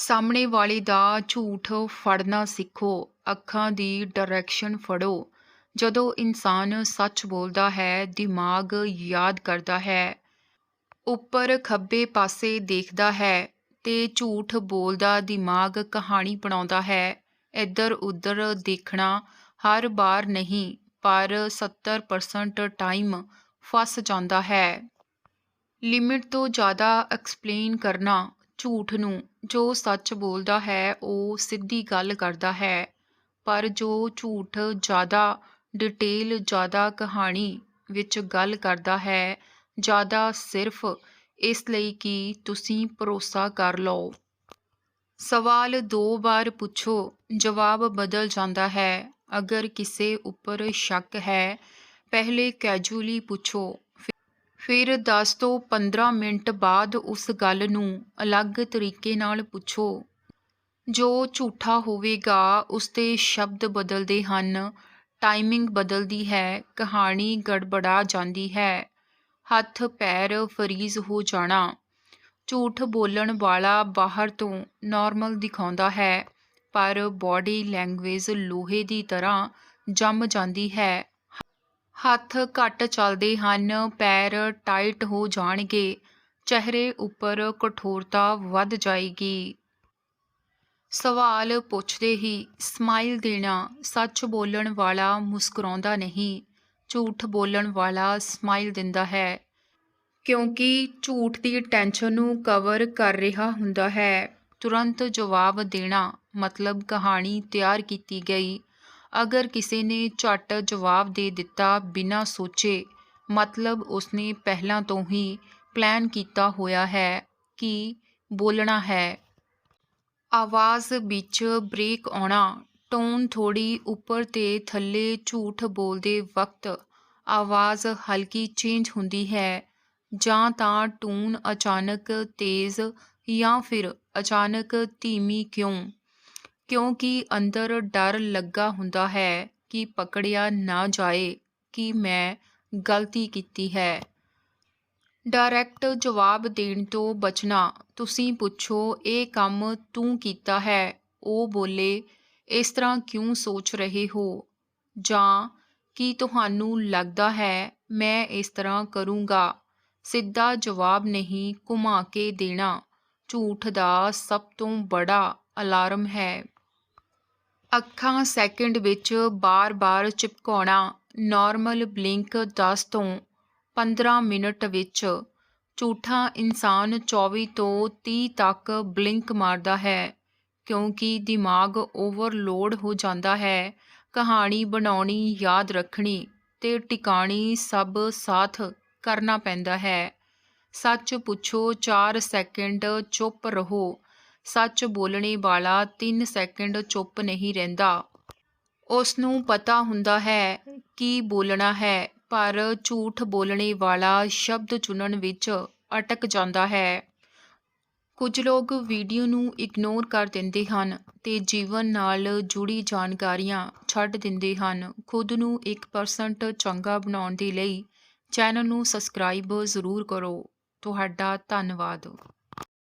ਸਾਹਮਣੇ ਵਾਲੇ ਦਾ ਝੂਠ ਫੜਨਾ ਸਿੱਖੋ, ਅੱਖਾਂ ਦੀ ਡਾਇਰੈਕਸ਼ਨ ਫੜੋ। ਜਦੋਂ ਇਨਸਾਨ ਸੱਚ ਬੋਲਦਾ ਹੈ, ਦਿਮਾਗ ਯਾਦ ਕਰਦਾ ਹੈ, ਉੱਪਰ ਖੱਬੇ ਪਾਸੇ ਦੇਖਦਾ ਹੈ ਤੇ ਝੂਠ ਬੋਲਦਾ ਦਿਮਾਗ ਕਹਾਣੀ ਬਣਾਉਂਦਾ ਹੈ ਇੱਧਰ ਉੱਧਰ ਦੇਖਣਾ ਹਰ ਵਾਰ ਨਹੀਂ, ਪਰ 70% ਟਾਈਮ ਫਸ ਜਾਂਦਾ ਹੈ। ਲਿਮਿਟ ਤੋਂ ਜ਼ਿਆਦਾ ਐਕਸਪਲੇਨ ਕਰਨਾ ਝੂਠ ਨੂੰ ਜੋ ਸੱਚ ਬੋਲਦਾ ਹੈ, ਉਹ ਸਿੱਧੀ ਗੱਲ ਕਰਦਾ ਹੈ। ਪਰ ਜੋ ਝੂਠ ਜ਼ਿਆਦਾ ਡਿਟੇਲ, ਜ਼ਿਆਦਾ ਕਹਾਣੀ ਵਿੱਚ ਗੱਲ ਕਰਦਾ ਹੈ, ਜ਼ਿਆਦਾ ਸਿਰਫ ਇਸ ਲਈ ਕਿ ਤੁਸੀਂ ਭਰੋਸਾ ਕਰ ਲਓ। ਸਵਾਲ ਦੋ ਵਾਰ ਪੁੱਛੋ, ਜਵਾਬ ਬਦਲ ਜਾਂਦਾ ਹੈ। ਅਗਰ ਕਿਸੇ ਉੱਪਰ ਸ਼ੱਕ ਹੈ, ਪਹਿਲੇ ਕੈਜੂਅਲੀ ਪੁੱਛੋ ਫਿਰ ਦਸ ਤੋਂ 15 ਮਿੰਟ ਬਾਅਦ ਉਸ ਗੱਲ ਨੂੰ ਅਲੱਗ ਤਰੀਕੇ ਨਾਲ ਪੁੱਛੋ। ਜੋ ਝੂਠਾ ਹੋਵੇਗਾ, ਉਸ 'ਤੇ ਸ਼ਬਦ ਬਦਲਦੇ ਹਨ। ਟਾਈਮਿੰਗ ਬਦਲਦੀ ਹੈ, ਕਹਾਣੀ ਗੜਬੜਾ ਜਾਂਦੀ ਹੈ। ਹੱਥ ਪੈਰ ਫਰੀਜ਼ ਹੋ ਜਾਣਾ। ਝੂਠ ਬੋਲਣ ਵਾਲਾ ਬਾਹਰ ਤੋਂ ਨਾਰਮਲ ਦਿਖਾਉਂਦਾ ਹੈ, ਪਰ ਬਾਡੀ ਲੈਂਗੁਏਜ ਲੋਹੇ ਦੀ ਤਰ੍ਹਾਂ ਜੰਮ ਜਾਂਦੀ ਹੈ। ਹੱਥ ਘੱਟ ਚੱਲਦੇ ਹਨ, ਪੈਰ ਟਾਈਟ ਹੋ ਜਾਣਗੇ, ਚਿਹਰੇ ਉੱਪਰ ਕਠੋਰਤਾ ਵੱਧ ਜਾਏਗੀ। ਸਵਾਲ ਪੁੱਛਦੇ ਹੀ ਸਮਾਈਲ ਦੇਣਾ ਸੱਚ ਬੋਲਣ ਵਾਲਾ ਮੁਸਕਰਾਉਂਦਾ ਨਹੀਂ, ਝੂਠ ਬੋਲਣ ਵਾਲਾ ਸਮਾਈਲ ਦਿੰਦਾ ਹੈ, ਕਿਉਂਕਿ ਝੂਠ ਦੀ ਟੈਨਸ਼ਨ ਨੂੰ ਕਵਰ ਕਰ ਰਿਹਾ ਹੁੰਦਾ ਹੈ। ਤੁਰੰਤ ਜਵਾਬ ਦੇਣਾ ਮਤਲਬ ਕਹਾਣੀ ਤਿਆਰ ਕੀਤੀ ਗਈ। ਅਗਰ ਕਿਸੇ ਨੇ ਝਟ ਜਵਾਬ ਦੇ ਦਿੱਤਾ ਬਿਨਾਂ ਸੋਚੇ, ਮਤਲਬ ਉਸਨੇ ਪਹਿਲਾਂ ਤੋਂ ਹੀ ਪਲਾਨ ਕੀਤਾ ਹੋਇਆ ਹੈ ਕਿ ਬੋਲਣਾ ਹੈ। ਆਵਾਜ਼ ਵਿੱਚ ਬ੍ਰੇਕ ਆਉਣਾ ਟੋਨ ਥੋੜੀ ਉੱਪਰ ਤੇ ਥੱਲੇ ਝੂਠ ਬੋਲਦੇ ਵਕਤ ਆਵਾਜ਼ ਹਲਕੀ ਚੇਂਜ ਹੁੰਦੀ ਹੈ ਜਾਂ ਤਾਂ ਟੂਨ ਅਚਾਨਕ ਤੇਜ਼ ਜਾਂ ਫਿਰ ਅਚਾਨਕ ਧੀਮੀ ਕਿਉਂ? ਕਿਉਂਕਿ ਅੰਦਰ ਡਰ ਲੱਗਾ ਹੁੰਦਾ ਹੈ ਕਿ ਪਕੜਿਆ ਨਾ ਜਾਏ ਕਿ ਮੈਂ ਗਲਤੀ ਕੀਤੀ ਹੈ। ਡਾਇਰੈਕਟ ਜਵਾਬ ਦੇਣ ਤੋਂ ਬਚਣਾ, ਤੁਸੀਂ ਪੁੱਛੋ, ਇਹ ਕੰਮ ਤੂੰ ਕੀਤਾ ਹੈ? ਉਹ ਬੋਲੇ, ਇਸ ਤਰ੍ਹਾਂ ਕਿਉਂ ਸੋਚ ਰਹੇ ਹੋ? ਜਾਂ, ਕੀ ਤੁਹਾਨੂੰ ਲੱਗਦਾ ਹੈ, ਮੈਂ ਇਸ ਤਰ੍ਹਾਂ ਕਰੂੰਗਾ? ਸਿੱਧਾ ਜਵਾਬ ਨਹੀਂ, ਘੁਮਾ ਕੇ ਦੇਣਾ। ਝੂਠ ਦਾ ਸਭ ਤੋਂ ਬੜਾ ਅਲਾਰਮ ਹੈ। ਅੱਖਾਂ ਸੈਕਿੰਡ ਵਿੱਚ ਬਾਰ-ਬਾਰ ਚਿਪਕਾਉਣਾ ਨਾਰਮਲ ਬਲਿੰਕ 10 ਤੋਂ 15 ਮਿੰਟ ਵਿੱਚ ਝੂਠਾ ਇਨਸਾਨ 24 ਤੋਂ 30 ਤੱਕ ਬਲਿੰਕ ਮਾਰਦਾ ਹੈ, ਕਿਉਂਕਿ ਦਿਮਾਗ ਓਵਰਲੋਡ ਹੋ ਜਾਂਦਾ ਹੈ। ਕਹਾਣੀ ਬਣਾਉਣੀ, ਯਾਦ ਰੱਖਣੀ ਤੇ ਟਿਕਾਣੀ ਸਭ ਸਾਥ ਕਰਨਾ ਪੈਂਦਾ ਹੈ। ਸੱਚ ਪੁੱਛੋ 4 ਸੈਕਿੰਡ ਚੁੱਪ ਰਹੋ ਸੱਚ ਬੋਲਣੇ ਵਾਲਾ 3 ਸੈਕਿੰਡ ਚੁੱਪ ਨਹੀਂ ਰਹਿੰਦਾ। ਉਸ ਨੂੰ ਪਤਾ ਹੁੰਦਾ ਹੈ ਕੀ ਬੋਲਣਾ ਹੈ, ਪਰ ਝੂਠ ਬੋਲਣੇ ਵਾਲਾ ਸ਼ਬਦ ਚੁਣਨ ਵਿੱਚ ਅਟਕ ਜਾਂਦਾ ਹੈ। ਕੁਝ ਲੋਕ ਵੀਡੀਓ ਨੂੰ ਇਗਨੋਰ ਕਰ ਦਿੰਦੇ ਹਨ ਤੇ ਜੀਵਨ ਨਾਲ ਜੁੜੀ ਜਾਣਕਾਰੀਆਂ ਛੱਡ ਦਿੰਦੇ ਹਨ। ਖੁਦ ਨੂੰ 1% ਚੰਗਾ ਬਣਾਉਣ ਦੇ ਲਈ ਚੈਨਲ ਨੂੰ ਸਬਸਕ੍ਰਾਈਬ ਜ਼ਰੂਰ ਕਰੋ। ਤੁਹਾਡਾ ਧੰਨਵਾਦ।